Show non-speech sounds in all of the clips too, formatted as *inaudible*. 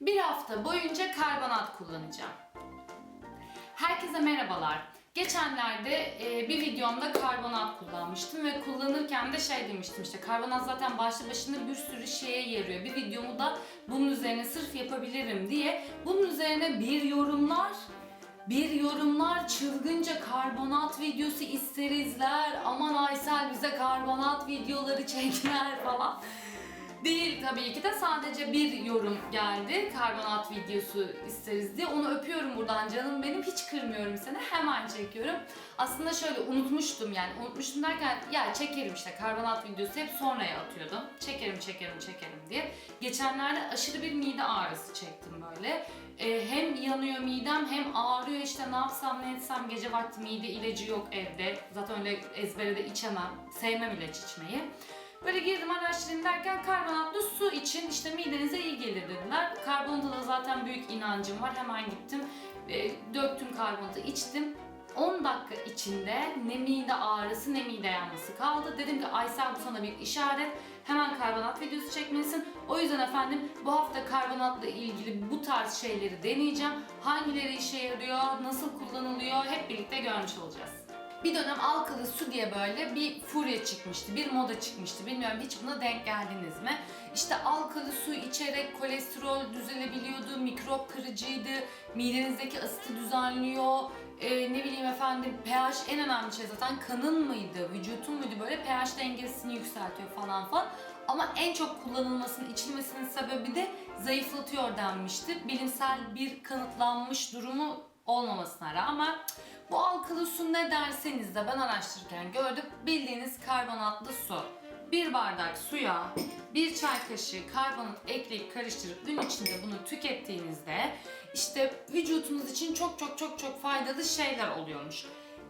Bir hafta boyunca karbonat kullanacağım. Herkese merhabalar. Geçenlerde e, bir videomda karbonat kullanmıştım ve kullanırken de şey demiştim işte karbonat zaten başlı başına bir sürü şeye yarıyor. Bir videomu da bunun üzerine sırf yapabilirim diye bunun üzerine bir yorumlar bir yorumlar çılgınca karbonat videosu isterizler. Aman Aysel bize karbonat videoları çekler falan. Değil tabii ki de sadece bir yorum geldi. Karbonat videosu isteriz diye. Onu öpüyorum buradan canım benim. Hiç kırmıyorum seni. Hemen çekiyorum. Aslında şöyle unutmuştum yani. Unutmuştum derken ya çekerim işte karbonat videosu hep sonraya atıyordum. Çekerim çekerim çekerim diye. Geçenlerde aşırı bir mide ağrısı çektim böyle. Ee, hem yanıyor midem hem ağrıyor işte ne yapsam ne etsem gece vakti mide ilacı yok evde. Zaten öyle ezbere de içemem. Sevmem ilaç içmeyi. Böyle girdim araştırayım derken karbonatlı su için işte midenize iyi gelir dediler. Karbonata da zaten büyük inancım var. Hemen gittim, e, döktüm karbonatı, içtim. 10 dakika içinde ne mide ağrısı ne mide yanması kaldı. Dedim ki Aysel bu sana bir işaret. Hemen karbonat videosu çekmelisin. O yüzden efendim bu hafta karbonatla ilgili bu tarz şeyleri deneyeceğim. Hangileri işe yarıyor, nasıl kullanılıyor hep birlikte görmüş olacağız. Bir dönem alkalı su diye böyle bir furya çıkmıştı, bir moda çıkmıştı. Bilmiyorum hiç buna denk geldiniz mi? İşte alkalı su içerek kolesterol düzelebiliyordu, mikrop kırıcıydı, midenizdeki asiti düzenliyor, ee, ne bileyim efendim pH en önemli şey zaten kanın mıydı, vücutun muydu böyle pH dengesini yükseltiyor falan falan. Ama en çok kullanılmasının, içilmesinin sebebi de zayıflatıyor denmişti. Bilimsel bir kanıtlanmış durumu olmamasına rağmen bu alkalı su ne derseniz de ben araştırırken gördüm. Bildiğiniz karbonatlı su. Bir bardak suya bir çay kaşığı karbonat ekleyip karıştırıp gün içinde bunu tükettiğinizde işte vücutunuz için çok çok çok çok faydalı şeyler oluyormuş.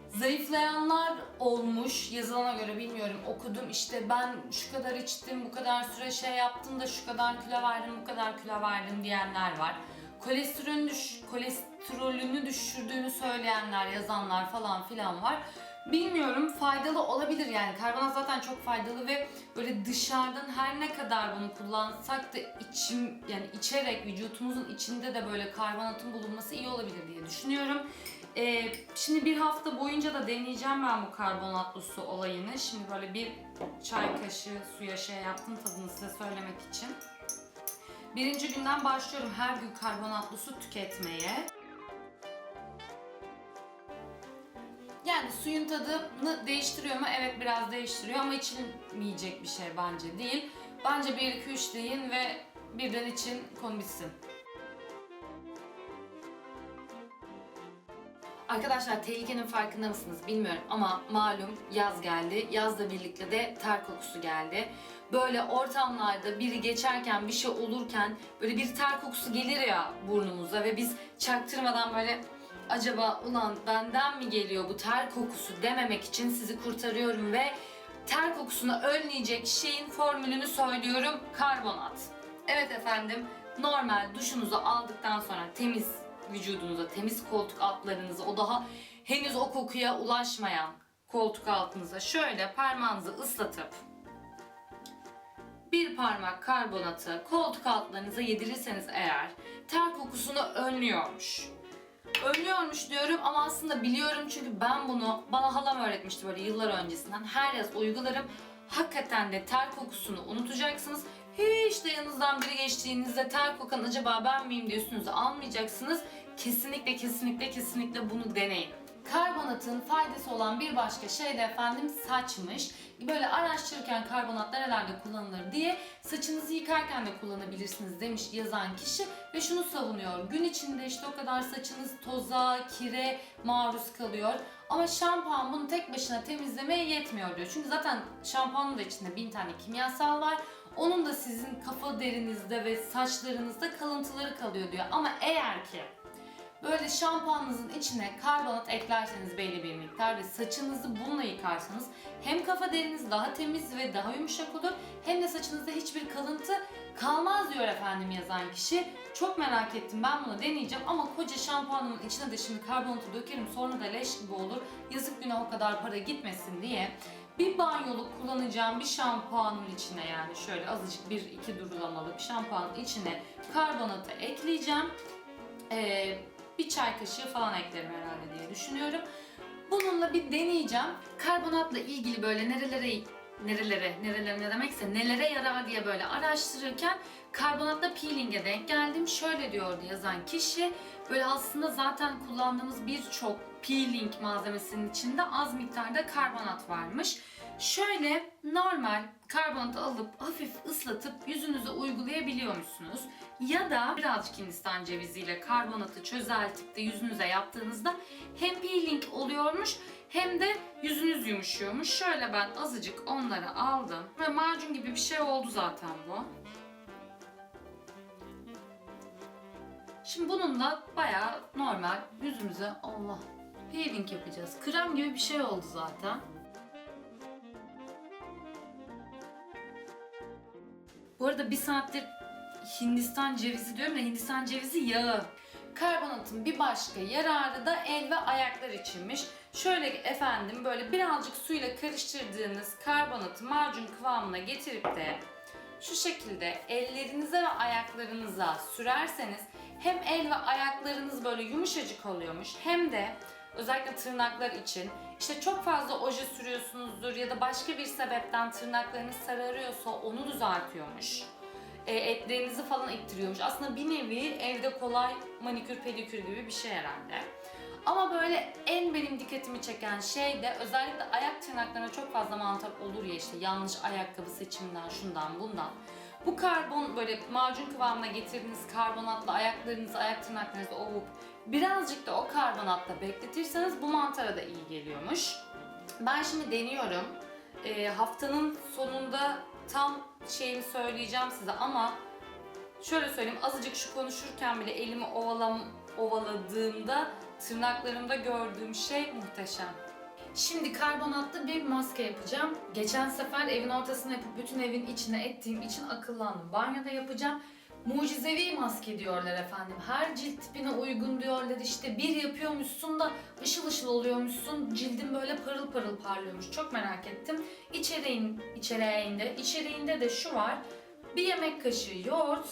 Zayıflayanlar olmuş yazılana göre bilmiyorum okudum işte ben şu kadar içtim bu kadar süre şey yaptım da şu kadar kilo verdim bu kadar kilo verdim diyenler var. Kolesterolünü, düş, kolesterolünü düşürdüğünü söyleyenler yazanlar falan filan var. Bilmiyorum faydalı olabilir yani karbonat zaten çok faydalı ve böyle dışarıdan her ne kadar bunu kullansak da içim yani içerek vücutumuzun içinde de böyle karbonatın bulunması iyi olabilir diye düşünüyorum. Ee, şimdi bir hafta boyunca da deneyeceğim ben bu karbonatlı su olayını. Şimdi böyle bir çay kaşığı suya şey yaptım tadını size söylemek için. Birinci günden başlıyorum her gün karbonatlı su tüketmeye. Yani suyun tadını değiştiriyor mu? Evet biraz değiştiriyor ama içilmeyecek bir şey bence değil. Bence 1-2-3 deyin ve birden için konu bitsin. Arkadaşlar tehlikenin farkında mısınız bilmiyorum ama malum yaz geldi. Yazla birlikte de ter kokusu geldi. Böyle ortamlarda biri geçerken bir şey olurken böyle bir ter kokusu gelir ya burnumuza ve biz çaktırmadan böyle acaba ulan benden mi geliyor bu ter kokusu dememek için sizi kurtarıyorum ve ter kokusunu önleyecek şeyin formülünü söylüyorum karbonat. Evet efendim normal duşunuzu aldıktan sonra temiz vücudunuza, temiz koltuk altlarınıza, o daha henüz o kokuya ulaşmayan koltuk altınıza şöyle parmağınızı ıslatıp bir parmak karbonatı koltuk altlarınıza yedirirseniz eğer ter kokusunu önlüyormuş. Önlüyormuş diyorum ama aslında biliyorum çünkü ben bunu bana halam öğretmişti böyle yıllar öncesinden. Her yaz uygularım. Hakikaten de ter kokusunu unutacaksınız. Hiç de yanınızdan biri geçtiğinizde ter kokan acaba ben miyim diye almayacaksınız. Kesinlikle kesinlikle kesinlikle bunu deneyin. Karbonatın faydası olan bir başka şey de efendim saçmış. Böyle araştırırken karbonat nerelerde kullanılır diye saçınızı yıkarken de kullanabilirsiniz demiş yazan kişi ve şunu savunuyor. Gün içinde işte o kadar saçınız toza, kire maruz kalıyor. Ama şampuan bunu tek başına temizlemeye yetmiyor diyor. Çünkü zaten şampuanın da içinde bin tane kimyasal var. Onun da sizin kafa derinizde ve saçlarınızda kalıntıları kalıyor diyor. Ama eğer ki Böyle şampuanınızın içine karbonat eklerseniz belli bir miktar ve saçınızı bununla yıkarsanız hem kafa deriniz daha temiz ve daha yumuşak olur hem de saçınızda hiçbir kalıntı kalmaz diyor efendim yazan kişi. Çok merak ettim ben bunu deneyeceğim ama koca şampuanımın içine de şimdi karbonatı dökerim sonra da leş gibi olur. Yazık günah o kadar para gitmesin diye bir banyoluk kullanacağım bir şampuanın içine yani şöyle azıcık bir iki durulamalı bir şampuanın içine karbonatı ekleyeceğim. Ee, bir çay kaşığı falan eklerim herhalde diye düşünüyorum. Bununla bir deneyeceğim. Karbonatla ilgili böyle nerelere nerelere, nerelere ne demekse nelere yarar diye böyle araştırırken karbonatla peeling'e denk geldim. Şöyle diyordu yazan kişi, böyle aslında zaten kullandığımız birçok peeling malzemesinin içinde az miktarda karbonat varmış. Şöyle normal karbonatı alıp hafif ıslatıp yüzünüze uygulayabiliyormuşsunuz. Ya da birazcık Hindistan ceviziyle karbonatı çözeltip de yüzünüze yaptığınızda hem peeling oluyormuş hem de yüzünüz yumuşuyormuş. Şöyle ben azıcık onları aldım ve macun gibi bir şey oldu zaten bu. Şimdi bununla bayağı normal yüzümüze Allah peeling yapacağız. Krem gibi bir şey oldu zaten. Bu arada bir saattir Hindistan cevizi diyorum ya Hindistan cevizi yağı. Karbonatın bir başka yararı da el ve ayaklar içinmiş. Şöyle efendim böyle birazcık suyla karıştırdığınız karbonatı macun kıvamına getirip de şu şekilde ellerinize ve ayaklarınıza sürerseniz hem el ve ayaklarınız böyle yumuşacık oluyormuş hem de özellikle tırnaklar için işte çok fazla oje sürüyorsunuzdur ya da başka bir sebepten tırnaklarınız sararıyorsa onu düzeltiyormuş. E, etlerinizi falan ittiriyormuş. Aslında bir nevi evde kolay manikür pedikür gibi bir şey herhalde. Ama böyle en benim dikkatimi çeken şey de özellikle ayak tırnaklarına çok fazla mantar olur ya işte yanlış ayakkabı seçiminden şundan bundan. Bu karbon böyle macun kıvamına getirdiğiniz karbonatla ayaklarınızı, ayak tırnaklarınızı ovup birazcık da o karbonatla bekletirseniz bu mantara da iyi geliyormuş. Ben şimdi deniyorum. Ee, haftanın sonunda tam şeyini söyleyeceğim size ama şöyle söyleyeyim azıcık şu konuşurken bile elimi ovalam, ovaladığımda tırnaklarımda gördüğüm şey muhteşem. Şimdi karbonatlı bir maske yapacağım. Geçen sefer evin ortasına yapıp bütün evin içine ettiğim için akıllandım. Banyoda yapacağım. Mucizevi maske diyorlar efendim. Her cilt tipine uygun diyorlar. İşte bir yapıyormuşsun da ışıl ışıl oluyormuşsun. Cildin böyle parıl parıl parlıyormuş. Çok merak ettim. İçeriğin, içeriğinde, içeriğinde de şu var. Bir yemek kaşığı yoğurt,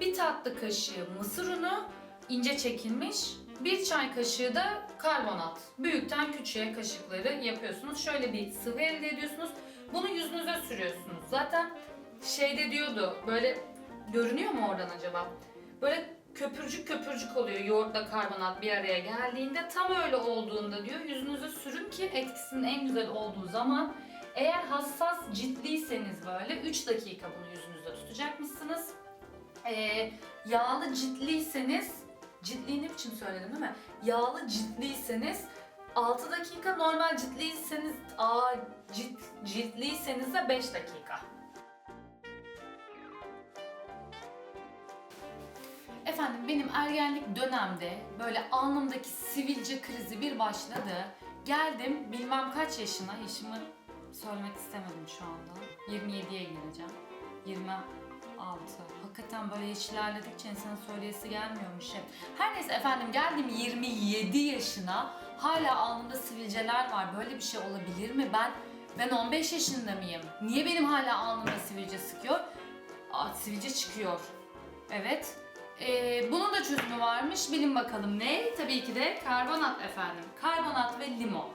bir tatlı kaşığı mısır unu, ince çekilmiş, bir çay kaşığı da karbonat. Büyükten küçüğe kaşıkları yapıyorsunuz. Şöyle bir sıvı elde ediyorsunuz. Bunu yüzünüze sürüyorsunuz. Zaten şeyde diyordu böyle görünüyor mu oradan acaba? Böyle köpürcük köpürcük oluyor yoğurtla karbonat bir araya geldiğinde. Tam öyle olduğunda diyor yüzünüze sürün ki etkisinin en güzel olduğu zaman eğer hassas ciltliyseniz böyle 3 dakika bunu yüzünüzde tutacakmışsınız. Ee, yağlı ciltliyseniz Ciltliği ne biçim söyledim değil mi? Yağlı ciltliyseniz 6 dakika, normal ciltliyseniz, aa, cilt, ciltliyseniz de 5 dakika. Efendim benim ergenlik dönemde böyle alnımdaki sivilce krizi bir başladı. Geldim bilmem kaç yaşına, yaşımı söylemek istemedim şu anda. 27'ye gireceğim. 26. Hakikaten böyle yaş ilerledikçe insanın söyleyesi gelmiyormuş hep. Her neyse efendim geldim 27 yaşına. Hala alnımda sivilceler var. Böyle bir şey olabilir mi? Ben ben 15 yaşında mıyım? Niye benim hala alnımda sivilce sıkıyor? Aa, sivilce çıkıyor. Evet. Ee, bunun da çözümü varmış. Bilin bakalım ne? Tabii ki de karbonat efendim. Karbonat ve limon.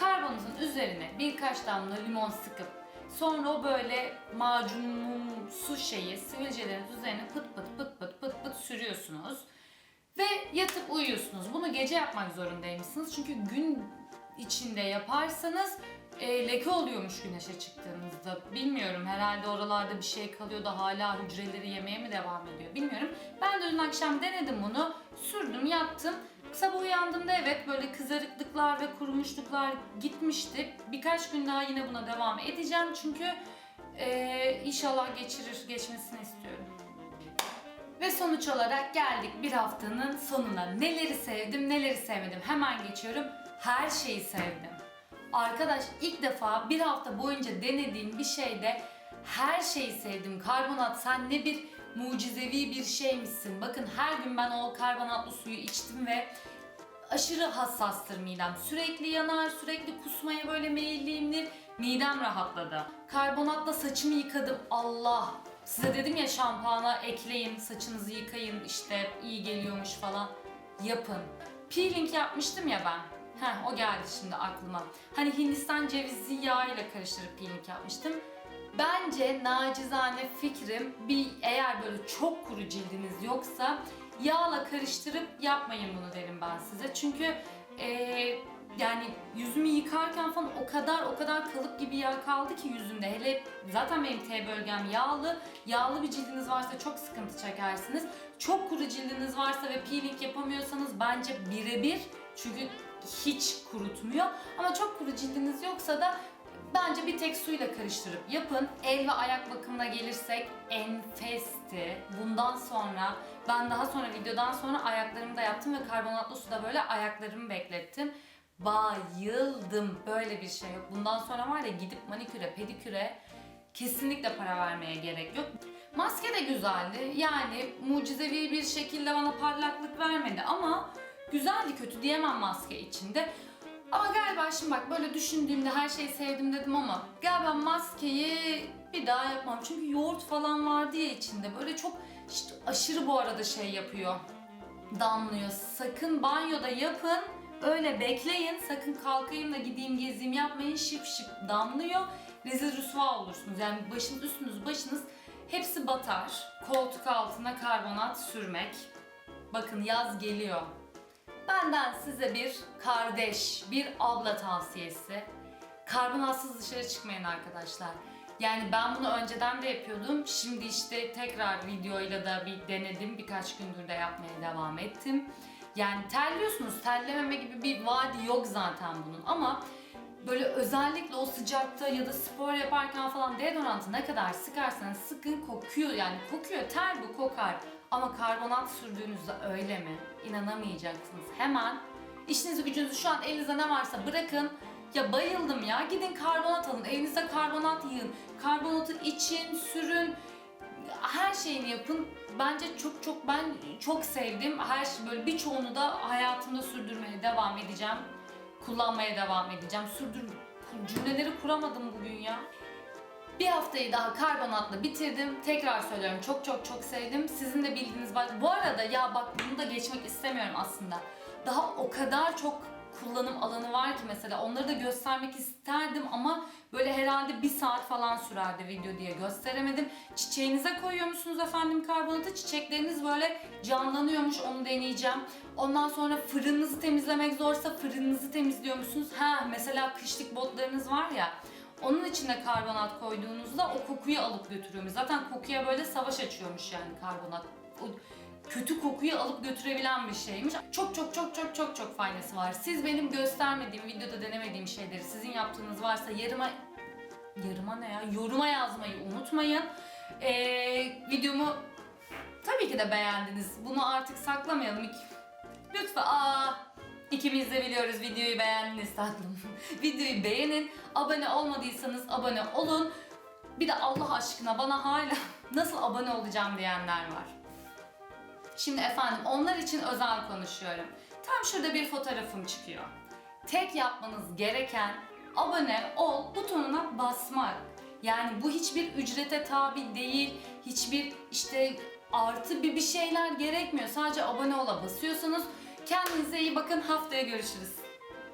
Karbonatın üzerine birkaç damla limon sıkıp sonra o böyle macunumsu şeyi sivilcelerin üzerine pıt pıt pıt pıt pıt pıt sürüyorsunuz. Ve yatıp uyuyorsunuz. Bunu gece yapmak zorundaymışsınız. Çünkü gün içinde yaparsanız e, leke oluyormuş güneşe çıktığınızda. Bilmiyorum herhalde oralarda bir şey kalıyor da hala hücreleri yemeye mi devam ediyor bilmiyorum. Ben de dün akşam denedim bunu. Sürdüm yattım. Sabah uyandığımda evet böyle kızarıklıklar ve kurumuşluklar gitmişti. Birkaç gün daha yine buna devam edeceğim çünkü e, inşallah geçirir, geçmesini istiyorum. Ve sonuç olarak geldik bir haftanın sonuna. Neleri sevdim, neleri sevmedim. Hemen geçiyorum. Her şeyi sevdim. Arkadaş ilk defa bir hafta boyunca denediğim bir şeyde her şeyi sevdim. Karbonat sen ne bir mucizevi bir şeymişsin. Bakın her gün ben o karbonatlı suyu içtim ve aşırı hassastır midem. Sürekli yanar, sürekli kusmaya böyle meyilliyimdir. Midem rahatladı. Karbonatla saçımı yıkadım. Allah! Size dedim ya şampuana ekleyin, saçınızı yıkayın işte iyi geliyormuş falan. Yapın. Peeling yapmıştım ya ben. Heh o geldi şimdi aklıma. Hani Hindistan cevizi yağı ile karıştırıp peeling yapmıştım. Bence nacizane fikrim bir eğer böyle çok kuru cildiniz yoksa yağla karıştırıp yapmayın bunu derim ben size. Çünkü eee, yani yüzümü yıkarken falan o kadar o kadar kalıp gibi yağ kaldı ki yüzümde. Hele zaten benim T bölgem yağlı. Yağlı bir cildiniz varsa çok sıkıntı çekersiniz. Çok kuru cildiniz varsa ve peeling yapamıyorsanız bence birebir çünkü hiç kurutmuyor. Ama çok kuru cildiniz yoksa da Bence bir tek suyla karıştırıp yapın. El ve ayak bakımına gelirsek enfesti. Bundan sonra ben daha sonra videodan sonra ayaklarımı da yaptım ve karbonatlı suda böyle ayaklarımı beklettim. Bayıldım. Böyle bir şey yok. Bundan sonra var ya gidip maniküre, pediküre kesinlikle para vermeye gerek yok. Maske de güzeldi. Yani mucizevi bir şekilde bana parlaklık vermedi ama güzeldi kötü diyemem maske içinde. Ama galiba şimdi bak böyle düşündüğümde her şeyi sevdim dedim ama galiba maskeyi bir daha yapmam. Çünkü yoğurt falan vardı ya içinde böyle çok işte aşırı bu arada şey yapıyor. Damlıyor. Sakın banyoda yapın. Öyle bekleyin. Sakın kalkayım da gideyim gezeyim yapmayın. Şıp şıp damlıyor. Rezil rüsva olursunuz. Yani başınız üstünüz başınız hepsi batar. Koltuk altına karbonat sürmek. Bakın yaz geliyor. Benden size bir kardeş, bir abla tavsiyesi. Karbonatsız dışarı çıkmayın arkadaşlar. Yani ben bunu önceden de yapıyordum. Şimdi işte tekrar videoyla da bir denedim. Birkaç gündür de yapmaya devam ettim. Yani terliyorsunuz. Terlememe gibi bir vaadi yok zaten bunun ama böyle özellikle o sıcakta ya da spor yaparken falan deodorantı ne kadar sıkarsanız sıkın kokuyor yani kokuyor ter bu kokar ama karbonat sürdüğünüzde öyle mi? İnanamayacaksınız. Hemen işinizi gücünüzü şu an elinizde ne varsa bırakın. Ya bayıldım ya. Gidin karbonat alın. Elinizde karbonat yığın. Karbonatı için, sürün. Her şeyini yapın. Bence çok çok ben çok sevdim. Her şey böyle birçoğunu da hayatımda sürdürmeye devam edeceğim. Kullanmaya devam edeceğim. Sürdür cümleleri kuramadım bugün ya. Bir haftayı daha karbonatla bitirdim. Tekrar söylüyorum çok çok çok sevdim. Sizin de bildiğiniz bak bu arada ya bak bunu da geçmek istemiyorum aslında. Daha o kadar çok kullanım alanı var ki mesela onları da göstermek isterdim ama böyle herhalde bir saat falan sürerdi video diye gösteremedim. Çiçeğinize koyuyor musunuz efendim karbonatı? Çiçekleriniz böyle canlanıyormuş onu deneyeceğim. Ondan sonra fırınınızı temizlemek zorsa fırınınızı temizliyor musunuz? Ha mesela kışlık botlarınız var ya onun içine karbonat koyduğunuzda o kokuyu alıp götürüyormuş. Zaten kokuya böyle savaş açıyormuş yani karbonat. O kötü kokuyu alıp götürebilen bir şeymiş. Çok çok çok çok çok çok faydası var. Siz benim göstermediğim, videoda denemediğim şeyleri sizin yaptığınız varsa yarıma yarıma ne ya? Yoruma yazmayı unutmayın. Ee, videomu tabii ki de beğendiniz. Bunu artık saklamayalım. Lütfen aa İkimiz de biliyoruz videoyu beğendiniz tatlım. *laughs* videoyu beğenin. Abone olmadıysanız abone olun. Bir de Allah aşkına bana hala *laughs* nasıl abone olacağım diyenler var. Şimdi efendim onlar için özel konuşuyorum. Tam şurada bir fotoğrafım çıkıyor. Tek yapmanız gereken abone ol butonuna basmak. Yani bu hiçbir ücrete tabi değil, hiçbir işte artı bir bir şeyler gerekmiyor. Sadece abone ola basıyorsunuz. Kendinize iyi bakın. Haftaya görüşürüz.